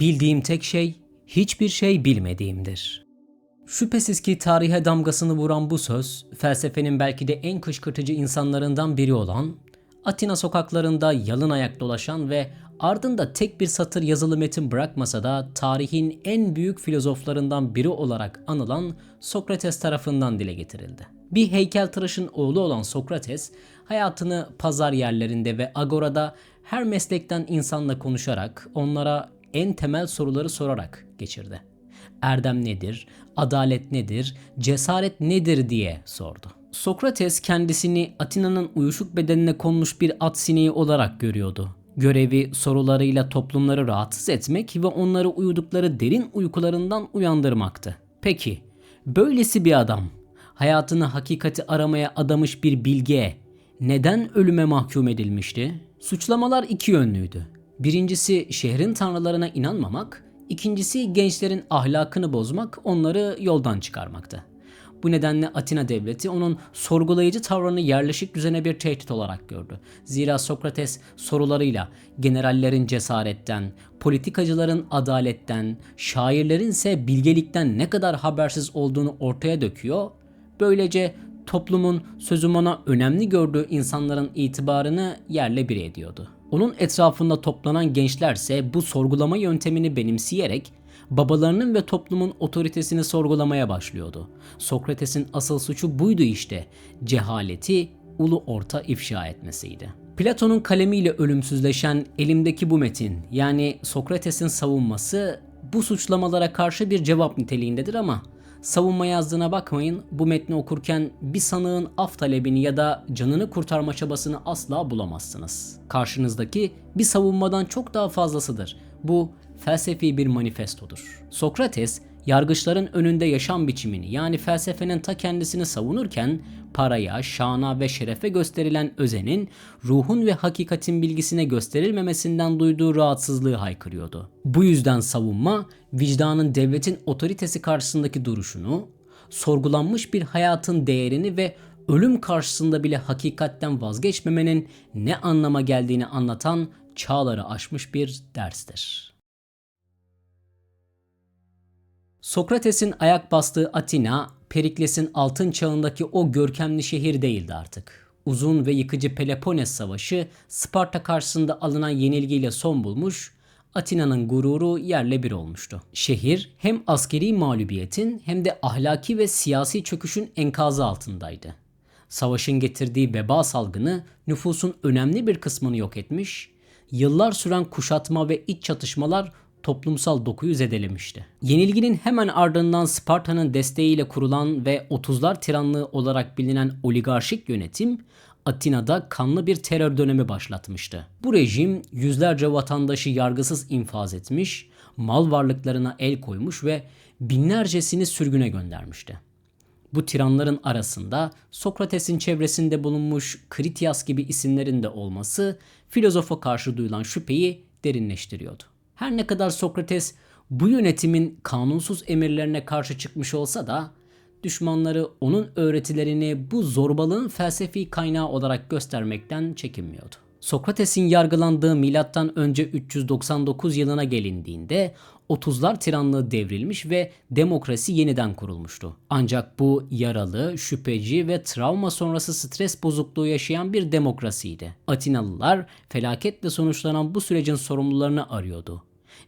Bildiğim tek şey hiçbir şey bilmediğimdir. Şüphesiz ki tarihe damgasını vuran bu söz, felsefenin belki de en kışkırtıcı insanlarından biri olan, Atina sokaklarında yalın ayak dolaşan ve ardında tek bir satır yazılı metin bırakmasa da tarihin en büyük filozoflarından biri olarak anılan Sokrates tarafından dile getirildi. Bir heykeltıraşın oğlu olan Sokrates, hayatını pazar yerlerinde ve agorada her meslekten insanla konuşarak, onlara en temel soruları sorarak geçirdi. Erdem nedir, adalet nedir, cesaret nedir diye sordu. Sokrates kendisini Atina'nın uyuşuk bedenine konmuş bir at sineği olarak görüyordu. Görevi sorularıyla toplumları rahatsız etmek ve onları uyudukları derin uykularından uyandırmaktı. Peki, böylesi bir adam, hayatını hakikati aramaya adamış bir bilge neden ölüme mahkum edilmişti? Suçlamalar iki yönlüydü. Birincisi şehrin tanrılarına inanmamak, ikincisi gençlerin ahlakını bozmak, onları yoldan çıkarmaktı. Bu nedenle Atina devleti onun sorgulayıcı tavrını yerleşik düzene bir tehdit olarak gördü. Zira Sokrates sorularıyla generallerin cesaretten, politikacıların adaletten, şairlerin ise bilgelikten ne kadar habersiz olduğunu ortaya döküyor. Böylece toplumun sözüm ona önemli gördüğü insanların itibarını yerle bir ediyordu. Onun etrafında toplanan gençlerse bu sorgulama yöntemini benimseyerek babalarının ve toplumun otoritesini sorgulamaya başlıyordu. Sokrates'in asıl suçu buydu işte. Cehaleti ulu orta ifşa etmesiydi. Platon'un kalemiyle ölümsüzleşen elimdeki bu metin yani Sokrates'in savunması bu suçlamalara karşı bir cevap niteliğindedir ama savunma yazdığına bakmayın bu metni okurken bir sanığın af talebini ya da canını kurtarma çabasını asla bulamazsınız. Karşınızdaki bir savunmadan çok daha fazlasıdır. Bu felsefi bir manifestodur. Sokrates yargıçların önünde yaşam biçimini yani felsefenin ta kendisini savunurken paraya, şana ve şerefe gösterilen özenin ruhun ve hakikatin bilgisine gösterilmemesinden duyduğu rahatsızlığı haykırıyordu. Bu yüzden savunma vicdanın devletin otoritesi karşısındaki duruşunu, sorgulanmış bir hayatın değerini ve ölüm karşısında bile hakikatten vazgeçmemenin ne anlama geldiğini anlatan çağları aşmış bir derstir. Sokrates'in ayak bastığı Atina, Perikles'in altın çağındaki o görkemli şehir değildi artık. Uzun ve yıkıcı Peloponnes Savaşı Sparta karşısında alınan yenilgiyle son bulmuş, Atina'nın gururu yerle bir olmuştu. Şehir hem askeri mağlubiyetin hem de ahlaki ve siyasi çöküşün enkazı altındaydı. Savaşın getirdiği veba salgını nüfusun önemli bir kısmını yok etmiş, yıllar süren kuşatma ve iç çatışmalar toplumsal dokuyu zedelemişti. Yenilginin hemen ardından Sparta'nın desteğiyle kurulan ve 30'lar tiranlığı olarak bilinen oligarşik yönetim Atina'da kanlı bir terör dönemi başlatmıştı. Bu rejim yüzlerce vatandaşı yargısız infaz etmiş, mal varlıklarına el koymuş ve binlercesini sürgüne göndermişti. Bu tiranların arasında Sokrates'in çevresinde bulunmuş Kritias gibi isimlerin de olması filozofa karşı duyulan şüpheyi derinleştiriyordu. Her ne kadar Sokrates bu yönetimin kanunsuz emirlerine karşı çıkmış olsa da düşmanları onun öğretilerini bu zorbalığın felsefi kaynağı olarak göstermekten çekinmiyordu. Sokrates'in yargılandığı milattan önce 399 yılına gelindiğinde 30'lar tiranlığı devrilmiş ve demokrasi yeniden kurulmuştu. Ancak bu yaralı, şüpheci ve travma sonrası stres bozukluğu yaşayan bir demokrasiydi. Atinalılar felaketle sonuçlanan bu sürecin sorumlularını arıyordu.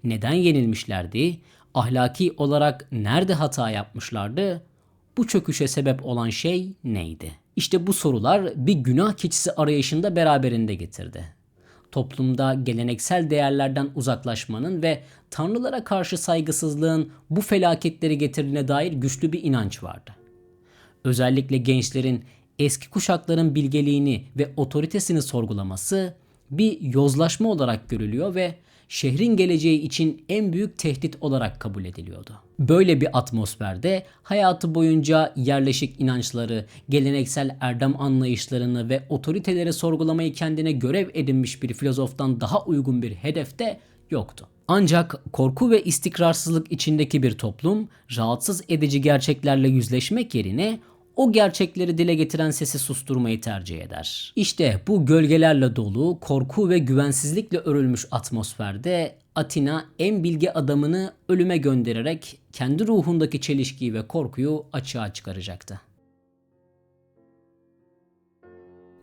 Neden yenilmişlerdi? Ahlaki olarak nerede hata yapmışlardı? Bu çöküşe sebep olan şey neydi? İşte bu sorular bir günah keçisi arayışında beraberinde getirdi toplumda geleneksel değerlerden uzaklaşmanın ve tanrılara karşı saygısızlığın bu felaketleri getirdiğine dair güçlü bir inanç vardı. Özellikle gençlerin eski kuşakların bilgeliğini ve otoritesini sorgulaması bir yozlaşma olarak görülüyor ve şehrin geleceği için en büyük tehdit olarak kabul ediliyordu. Böyle bir atmosferde hayatı boyunca yerleşik inançları, geleneksel erdem anlayışlarını ve otoriteleri sorgulamayı kendine görev edinmiş bir filozoftan daha uygun bir hedefte yoktu. Ancak korku ve istikrarsızlık içindeki bir toplum rahatsız edici gerçeklerle yüzleşmek yerine o gerçekleri dile getiren sesi susturmayı tercih eder. İşte bu gölgelerle dolu, korku ve güvensizlikle örülmüş atmosferde Atina en bilge adamını ölüme göndererek kendi ruhundaki çelişkiyi ve korkuyu açığa çıkaracaktı.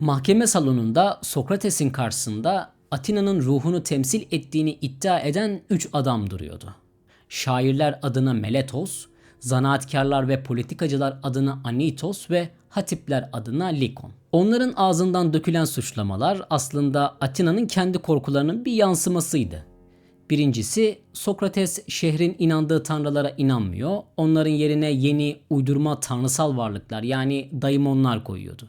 Mahkeme salonunda Sokrates'in karşısında Atina'nın ruhunu temsil ettiğini iddia eden 3 adam duruyordu. Şairler adına Meletos, zanaatkarlar ve politikacılar adına Anitos ve hatipler adına Likon. Onların ağzından dökülen suçlamalar aslında Atina'nın kendi korkularının bir yansımasıydı. Birincisi Sokrates şehrin inandığı tanrılara inanmıyor. Onların yerine yeni uydurma tanrısal varlıklar yani daimonlar koyuyordu.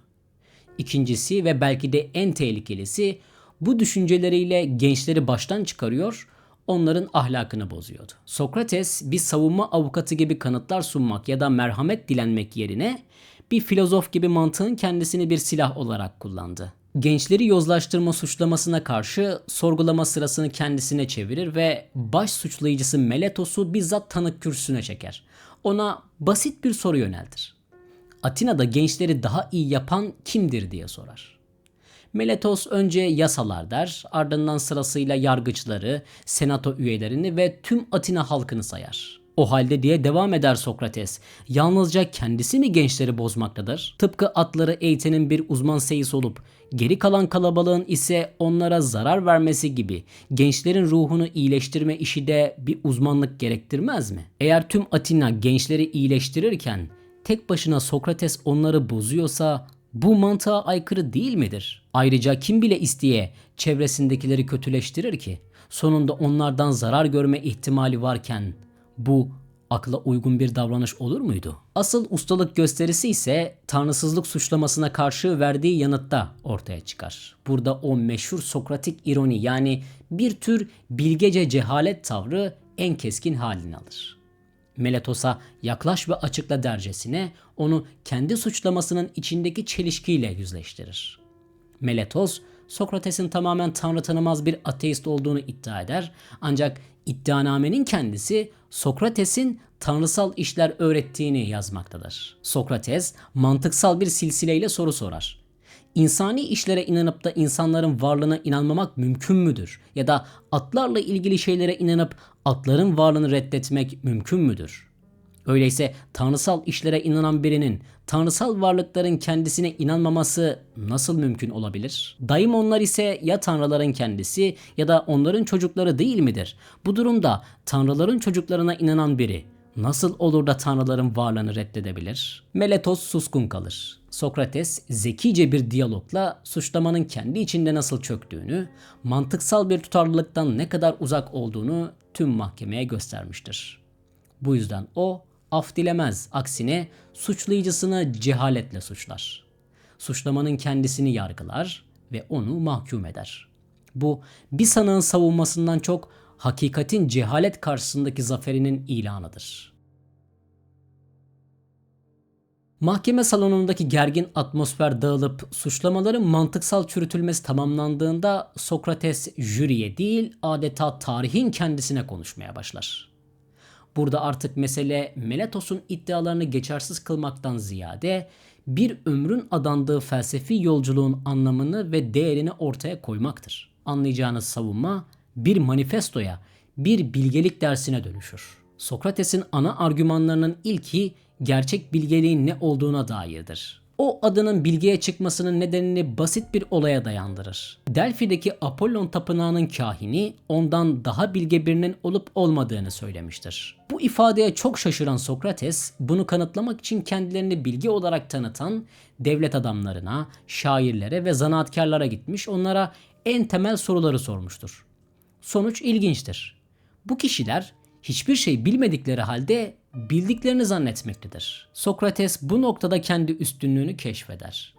İkincisi ve belki de en tehlikelisi bu düşünceleriyle gençleri baştan çıkarıyor, onların ahlakını bozuyordu. Sokrates bir savunma avukatı gibi kanıtlar sunmak ya da merhamet dilenmek yerine bir filozof gibi mantığın kendisini bir silah olarak kullandı. Gençleri yozlaştırma suçlamasına karşı sorgulama sırasını kendisine çevirir ve baş suçlayıcısı Meletos'u bizzat tanık kürsüsüne çeker. Ona basit bir soru yöneltir. Atina'da gençleri daha iyi yapan kimdir diye sorar. Meletos önce yasalar der, ardından sırasıyla yargıçları, senato üyelerini ve tüm Atina halkını sayar. O halde diye devam eder Sokrates. Yalnızca kendisi mi gençleri bozmaktadır? Tıpkı atları eğitenin bir uzman seyis olup geri kalan kalabalığın ise onlara zarar vermesi gibi gençlerin ruhunu iyileştirme işi de bir uzmanlık gerektirmez mi? Eğer tüm Atina gençleri iyileştirirken tek başına Sokrates onları bozuyorsa bu mantığa aykırı değil midir? Ayrıca kim bile isteye çevresindekileri kötüleştirir ki? Sonunda onlardan zarar görme ihtimali varken bu akla uygun bir davranış olur muydu? Asıl ustalık gösterisi ise tanrısızlık suçlamasına karşı verdiği yanıtta ortaya çıkar. Burada o meşhur Sokratik ironi yani bir tür bilgece cehalet tavrı en keskin halini alır. Meletos'a yaklaş ve açıkla dercesine onu kendi suçlamasının içindeki çelişkiyle yüzleştirir. Meletos, Sokrates'in tamamen tanrı tanımaz bir ateist olduğunu iddia eder ancak iddianamenin kendisi Sokrates'in tanrısal işler öğrettiğini yazmaktadır. Sokrates mantıksal bir silsileyle soru sorar. İnsani işlere inanıp da insanların varlığına inanmamak mümkün müdür? Ya da atlarla ilgili şeylere inanıp atların varlığını reddetmek mümkün müdür? Öyleyse tanrısal işlere inanan birinin tanrısal varlıkların kendisine inanmaması nasıl mümkün olabilir? Daimonlar ise ya tanrıların kendisi ya da onların çocukları değil midir? Bu durumda tanrıların çocuklarına inanan biri nasıl olur da tanrıların varlığını reddedebilir? Meletos suskun kalır. Sokrates zekice bir diyalogla suçlamanın kendi içinde nasıl çöktüğünü, mantıksal bir tutarlılıktan ne kadar uzak olduğunu tüm mahkemeye göstermiştir. Bu yüzden o af dilemez. Aksine suçlayıcısını cehaletle suçlar. Suçlamanın kendisini yargılar ve onu mahkum eder. Bu bir sanığın savunmasından çok hakikatin cehalet karşısındaki zaferinin ilanıdır. Mahkeme salonundaki gergin atmosfer dağılıp suçlamaların mantıksal çürütülmesi tamamlandığında Sokrates jüriye değil adeta tarihin kendisine konuşmaya başlar. Burada artık mesele Meletos'un iddialarını geçersiz kılmaktan ziyade bir ömrün adandığı felsefi yolculuğun anlamını ve değerini ortaya koymaktır. Anlayacağınız savunma bir manifestoya, bir bilgelik dersine dönüşür. Sokrates'in ana argümanlarının ilki gerçek bilgeliğin ne olduğuna dairdir. O adının bilgiye çıkmasının nedenini basit bir olaya dayandırır. Delphi'deki Apollon tapınağının kahini ondan daha bilge birinin olup olmadığını söylemiştir. Bu ifadeye çok şaşıran Sokrates bunu kanıtlamak için kendilerini bilgi olarak tanıtan devlet adamlarına, şairlere ve zanaatkarlara gitmiş onlara en temel soruları sormuştur. Sonuç ilginçtir. Bu kişiler hiçbir şey bilmedikleri halde bildiklerini zannetmektedir. Sokrates bu noktada kendi üstünlüğünü keşfeder.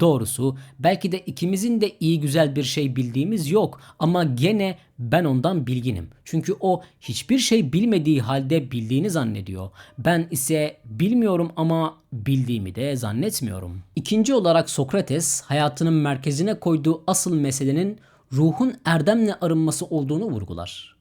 Doğrusu belki de ikimizin de iyi güzel bir şey bildiğimiz yok ama gene ben ondan bilginim. Çünkü o hiçbir şey bilmediği halde bildiğini zannediyor. Ben ise bilmiyorum ama bildiğimi de zannetmiyorum. İkinci olarak Sokrates hayatının merkezine koyduğu asıl meselenin ruhun erdemle arınması olduğunu vurgular.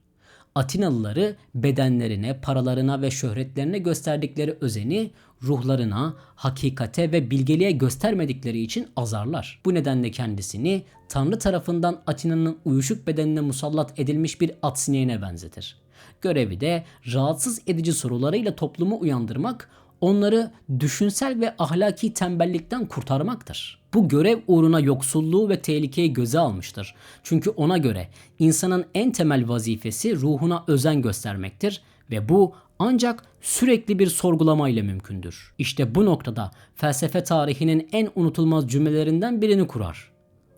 Atinalıları bedenlerine, paralarına ve şöhretlerine gösterdikleri özeni ruhlarına, hakikate ve bilgeliğe göstermedikleri için azarlar. Bu nedenle kendisini Tanrı tarafından Atina'nın uyuşuk bedenine musallat edilmiş bir at sineğine benzetir. Görevi de rahatsız edici sorularıyla toplumu uyandırmak, onları düşünsel ve ahlaki tembellikten kurtarmaktır. Bu görev uğruna yoksulluğu ve tehlikeyi göze almıştır. Çünkü ona göre insanın en temel vazifesi ruhuna özen göstermektir ve bu ancak sürekli bir sorgulamayla mümkündür. İşte bu noktada felsefe tarihinin en unutulmaz cümlelerinden birini kurar.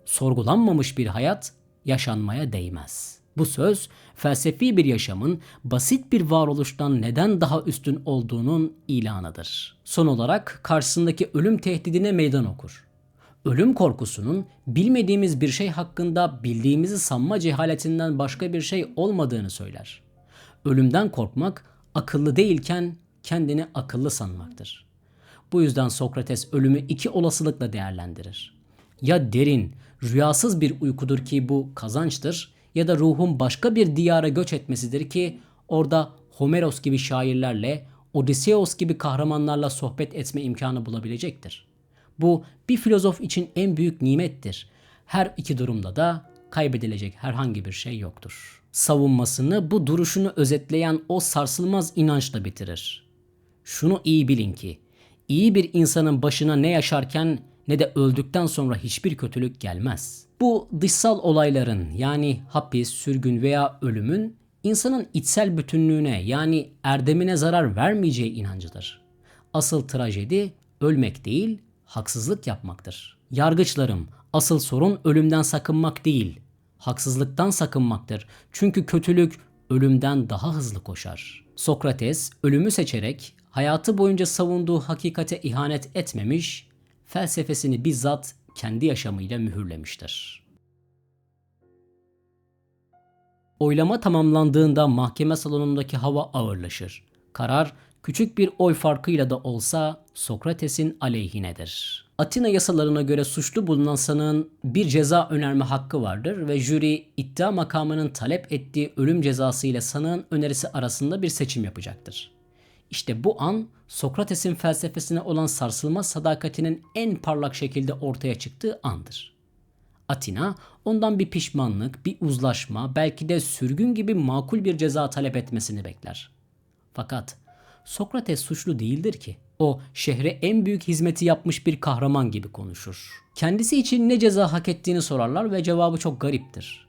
Sorgulanmamış bir hayat yaşanmaya değmez. Bu söz felsefi bir yaşamın basit bir varoluştan neden daha üstün olduğunun ilanıdır. Son olarak karşısındaki ölüm tehdidine meydan okur. Ölüm korkusunun bilmediğimiz bir şey hakkında bildiğimizi sanma cehaletinden başka bir şey olmadığını söyler. Ölümden korkmak akıllı değilken kendini akıllı sanmaktır. Bu yüzden Sokrates ölümü iki olasılıkla değerlendirir. Ya derin, rüyasız bir uykudur ki bu kazançtır ya da ruhun başka bir diyara göç etmesidir ki orada Homeros gibi şairlerle, Odysseus gibi kahramanlarla sohbet etme imkanı bulabilecektir. Bu bir filozof için en büyük nimettir. Her iki durumda da kaybedilecek herhangi bir şey yoktur. Savunmasını bu duruşunu özetleyen o sarsılmaz inançla bitirir. Şunu iyi bilin ki iyi bir insanın başına ne yaşarken ne de öldükten sonra hiçbir kötülük gelmez. Bu dışsal olayların yani hapis, sürgün veya ölümün insanın içsel bütünlüğüne yani erdemine zarar vermeyeceği inancıdır. Asıl trajedi ölmek değil, haksızlık yapmaktır. Yargıçlarım, asıl sorun ölümden sakınmak değil, haksızlıktan sakınmaktır. Çünkü kötülük ölümden daha hızlı koşar. Sokrates ölümü seçerek hayatı boyunca savunduğu hakikate ihanet etmemiş, felsefesini bizzat kendi yaşamıyla mühürlemiştir. Oylama tamamlandığında mahkeme salonundaki hava ağırlaşır. Karar küçük bir oy farkıyla da olsa Sokrates'in aleyhinedir. Atina yasalarına göre suçlu bulunan sanığın bir ceza önerme hakkı vardır ve jüri iddia makamının talep ettiği ölüm cezası ile sanığın önerisi arasında bir seçim yapacaktır. İşte bu an Sokrates'in felsefesine olan sarsılmaz sadakatinin en parlak şekilde ortaya çıktığı andır. Atina ondan bir pişmanlık, bir uzlaşma, belki de sürgün gibi makul bir ceza talep etmesini bekler. Fakat Sokrates suçlu değildir ki. O şehre en büyük hizmeti yapmış bir kahraman gibi konuşur. Kendisi için ne ceza hak ettiğini sorarlar ve cevabı çok gariptir.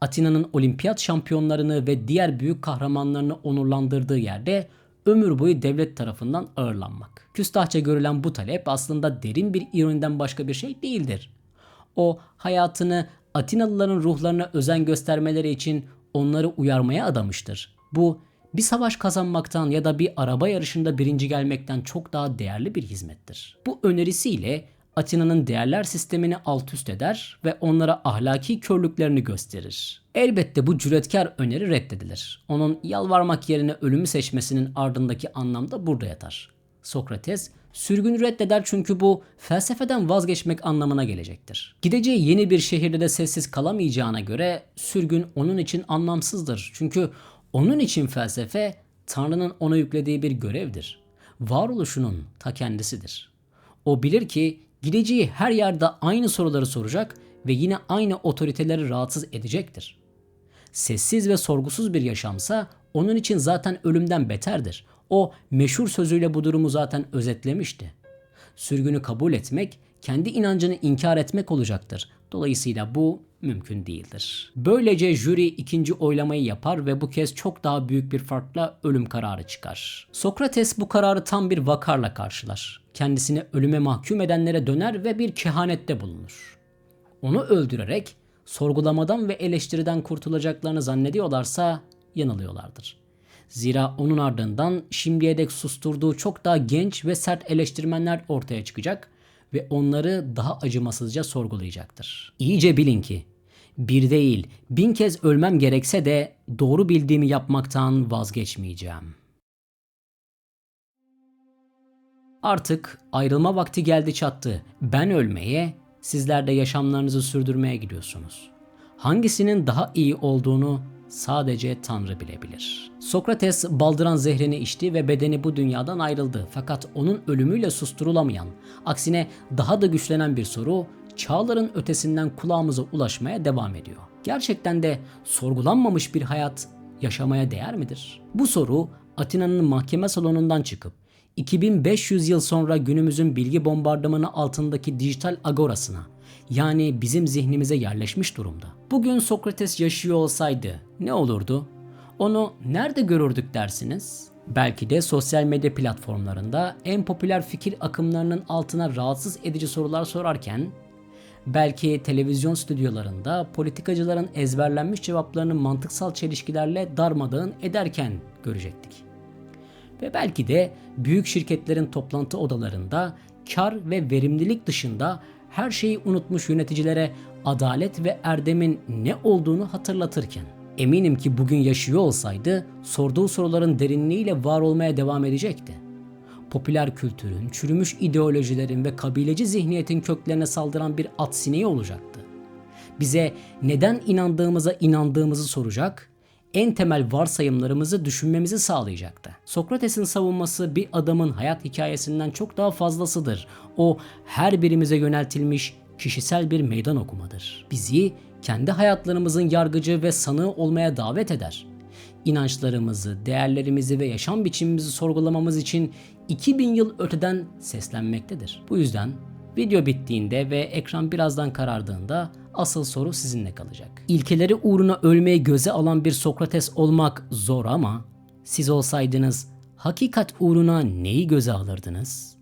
Atina'nın olimpiyat şampiyonlarını ve diğer büyük kahramanlarını onurlandırdığı yerde ömür boyu devlet tarafından ağırlanmak. Küstahça görülen bu talep aslında derin bir ironiden başka bir şey değildir. O hayatını Atinalıların ruhlarına özen göstermeleri için onları uyarmaya adamıştır. Bu bir savaş kazanmaktan ya da bir araba yarışında birinci gelmekten çok daha değerli bir hizmettir. Bu önerisiyle Atina'nın değerler sistemini alt üst eder ve onlara ahlaki körlüklerini gösterir. Elbette bu cüretkar öneri reddedilir. Onun yalvarmak yerine ölümü seçmesinin ardındaki anlam da burada yatar. Sokrates sürgünü reddeder çünkü bu felsefeden vazgeçmek anlamına gelecektir. Gideceği yeni bir şehirde de sessiz kalamayacağına göre sürgün onun için anlamsızdır. Çünkü onun için felsefe Tanrı'nın ona yüklediği bir görevdir. Varoluşunun ta kendisidir. O bilir ki gideceği her yerde aynı soruları soracak ve yine aynı otoriteleri rahatsız edecektir. Sessiz ve sorgusuz bir yaşamsa onun için zaten ölümden beterdir. O meşhur sözüyle bu durumu zaten özetlemişti. Sürgünü kabul etmek, kendi inancını inkar etmek olacaktır. Dolayısıyla bu mümkün değildir. Böylece jüri ikinci oylamayı yapar ve bu kez çok daha büyük bir farkla ölüm kararı çıkar. Sokrates bu kararı tam bir vakarla karşılar. Kendisini ölüme mahkum edenlere döner ve bir kehanette bulunur. Onu öldürerek sorgulamadan ve eleştiriden kurtulacaklarını zannediyorlarsa yanılıyorlardır. Zira onun ardından şimdiye dek susturduğu çok daha genç ve sert eleştirmenler ortaya çıkacak ve onları daha acımasızca sorgulayacaktır. İyice bilin ki bir değil bin kez ölmem gerekse de doğru bildiğimi yapmaktan vazgeçmeyeceğim. Artık ayrılma vakti geldi çattı. Ben ölmeye, sizler de yaşamlarınızı sürdürmeye gidiyorsunuz. Hangisinin daha iyi olduğunu sadece Tanrı bilebilir. Sokrates baldıran zehrini içti ve bedeni bu dünyadan ayrıldı. Fakat onun ölümüyle susturulamayan, aksine daha da güçlenen bir soru çağların ötesinden kulağımıza ulaşmaya devam ediyor. Gerçekten de sorgulanmamış bir hayat yaşamaya değer midir? Bu soru Atina'nın mahkeme salonundan çıkıp 2500 yıl sonra günümüzün bilgi bombardımanı altındaki dijital agorasına yani bizim zihnimize yerleşmiş durumda. Bugün Sokrates yaşıyor olsaydı ne olurdu? Onu nerede görürdük dersiniz? Belki de sosyal medya platformlarında en popüler fikir akımlarının altına rahatsız edici sorular sorarken belki televizyon stüdyolarında politikacıların ezberlenmiş cevaplarını mantıksal çelişkilerle darmadağın ederken görecektik. Ve belki de büyük şirketlerin toplantı odalarında kar ve verimlilik dışında her şeyi unutmuş yöneticilere adalet ve erdemin ne olduğunu hatırlatırken eminim ki bugün yaşıyor olsaydı sorduğu soruların derinliğiyle var olmaya devam edecekti. Popüler kültürün, çürümüş ideolojilerin ve kabileci zihniyetin köklerine saldıran bir at sineği olacaktı. Bize neden inandığımıza inandığımızı soracak, en temel varsayımlarımızı düşünmemizi sağlayacaktı. Sokrates'in savunması bir adamın hayat hikayesinden çok daha fazlasıdır. O her birimize yöneltilmiş kişisel bir meydan okumadır. Bizi kendi hayatlarımızın yargıcı ve sanığı olmaya davet eder. İnançlarımızı, değerlerimizi ve yaşam biçimimizi sorgulamamız için 2000 yıl öteden seslenmektedir. Bu yüzden Video bittiğinde ve ekran birazdan karardığında asıl soru sizinle kalacak. İlkeleri uğruna ölmeyi göze alan bir Sokrates olmak zor ama siz olsaydınız hakikat uğruna neyi göze alırdınız?